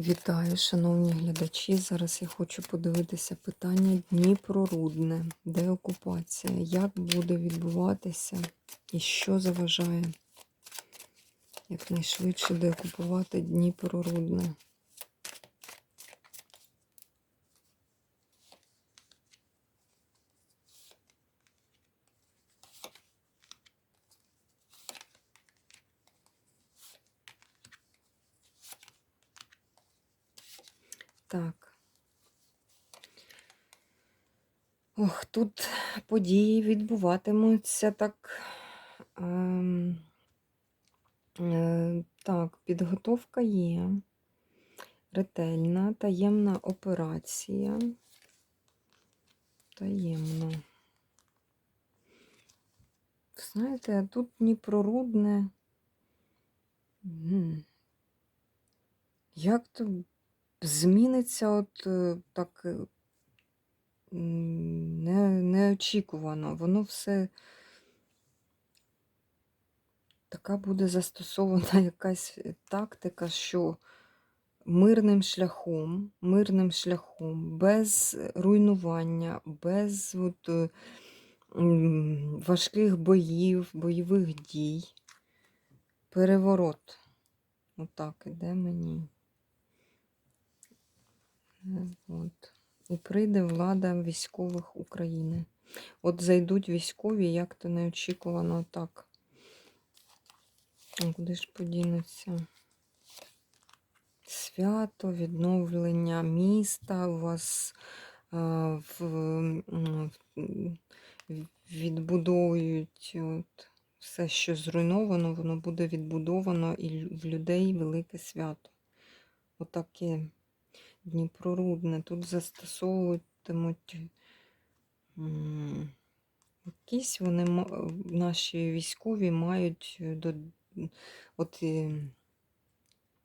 Вітаю, шановні глядачі. Зараз я хочу подивитися питання Дніпрорудне, Де окупація? Як буде відбуватися і що заважає якнайшвидше деокупувати Дніпро-Рудне? Так. Ох, тут події відбуватимуться так. Ем, е, так, підготовка є. Ретельна, таємна операція. Таємно. Знаєте, тут Дніпрорудне. Як то зміниться от е, так е, не, неочікувано. Воно все така буде застосована якась тактика, що мирним шляхом, мирним шляхом, без руйнування, без от, е, важких боїв, бойових дій. Переворот. Отак іде мені. От. І прийде влада військових України. От зайдуть військові, як то неочікувано так. Куди ж подінуться? Свято, відновлення міста у вас а, в- відбудовують от, все, що зруйновано, воно буде відбудовано і в людей велике свято. Отаке Дніпрорудне. Тут застосовуватимуть якісь вони наші військові мають до от е,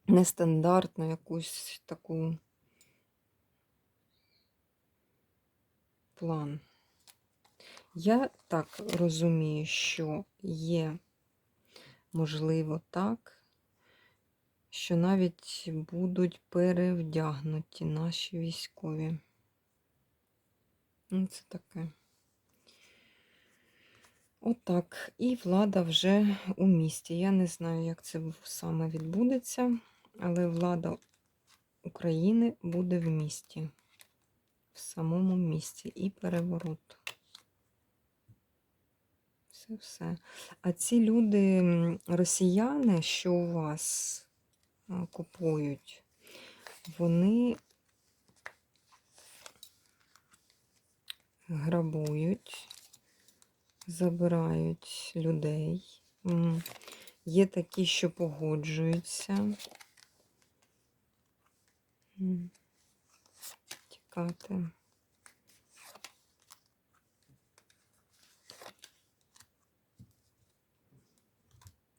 нестандартну якусь таку план. Я так розумію, що є можливо так, що навіть будуть перевдягнуті наші військові. Ну, це таке. Отак. І влада вже у місті. Я не знаю, як це саме відбудеться, але влада України буде в місті, в самому місті і переворот. Все, все. А ці люди, росіяни, що у вас купують, вони грабують, забирають людей. Є такі, що погоджуються. Тікати.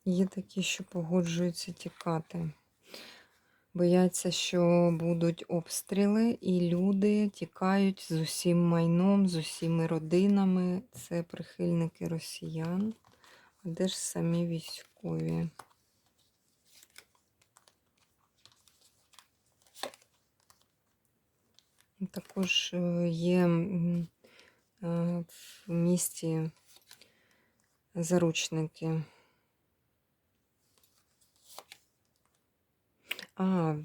Є такі, що погоджуються тікати. Бояться, що будуть обстріли, і люди тікають з усім майном, з усіми родинами. Це прихильники росіян. А де ж самі військові? Також е, є е, в місті заручники. А,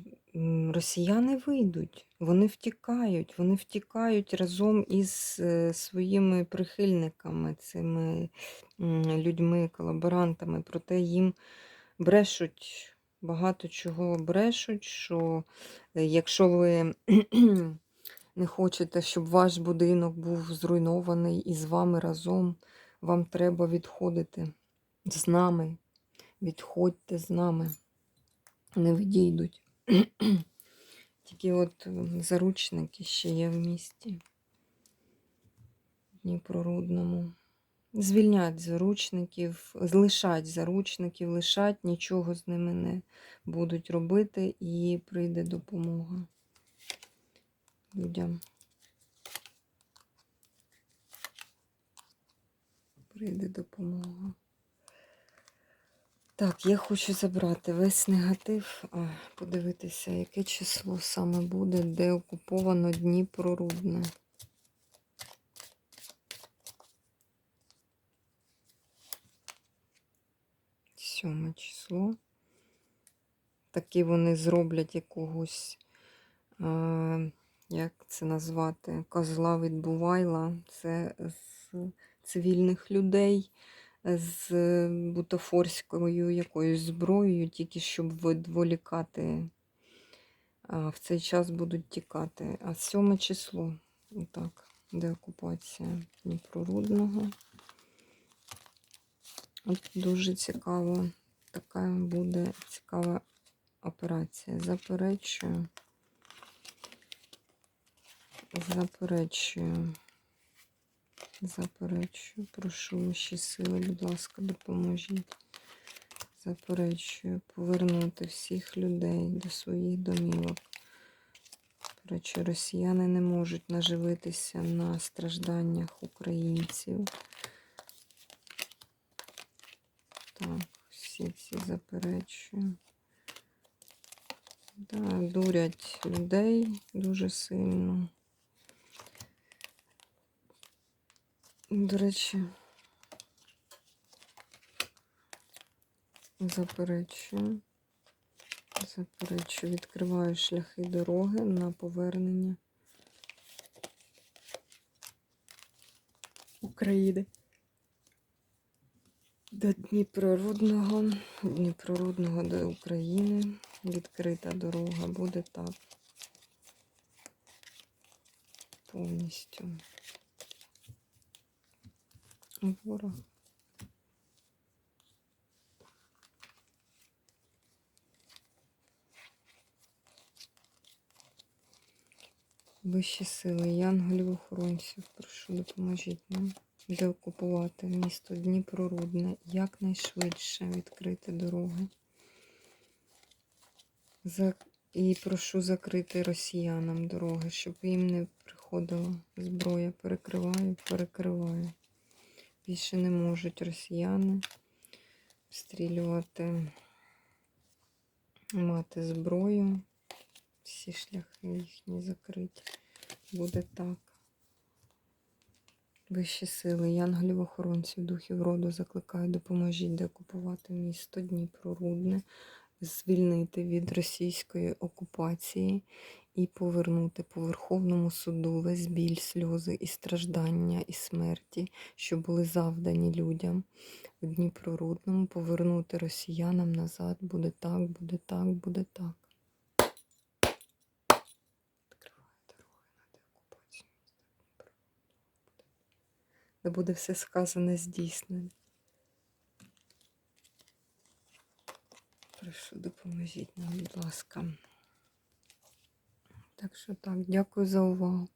росіяни вийдуть, вони втікають, вони втікають разом із е, своїми прихильниками, цими людьми, колаборантами. Проте їм брешуть, багато чого брешуть, що е, якщо ви не хочете, щоб ваш будинок був зруйнований і з вами разом, вам треба відходити з нами. Відходьте з нами не відійдуть. Тільки от заручники ще є в місті Дніпрорудному. Звільнять заручників, лишать заручників, лишать, нічого з ними не будуть робити, і прийде допомога людям. Прийде допомога. Так, я хочу забрати весь негатив, подивитися, яке число саме буде, де окуповано Дніпро Рудне. Сьоме число. Такі вони зроблять якогось, е, як це назвати, козла відбувайла. Це з цивільних людей з бутафорською якоюсь зброєю, тільки щоб відволікати. А в цей час будуть тікати. А сьоме число, отак, де окупація Дніпрорудного. От дуже цікаво. Така буде цікава операція. Заперечую. Заперечую. Заперечую. Прошу вищі сили, будь ласка, допоможіть. Заперечую повернути всіх людей до своїх домівок. Заперечую, росіяни не можуть наживитися на стражданнях українців. Так, всі ці заперечую. Да, дурять людей дуже сильно. До речі, заперечую. Заперечую, відкриваю шляхи дороги на повернення України. До Дніпрорудного, Дніпрорудного до України. Відкрита дорога буде так. Повністю. Ворог. Вищі сили, янголів охоронців, прошу, допоможіть нам деокупувати місто Дніпрорудне, якнайшвидше відкрити дороги. І прошу закрити росіянам дороги, щоб їм не приходила зброя. Перекриваю, перекриваю. Більше не можуть росіяни стрілювати, мати зброю. Всі шляхи їхні закриті. Буде так. Вищі сили, янголів охоронців, духів роду закликаю, допоможіть деокупувати місто Дніпро Рудне, звільнити від російської окупації і повернути по Верховному суду весь біль, сльози і страждання, і смерті, що були завдані людям в Дніпрорудному, повернути росіянам назад. Буде так, буде так, буде так. Де буде все сказане здійснене. Прошу, допоможіть нам, будь ласка. Так що так, дякую за увагу.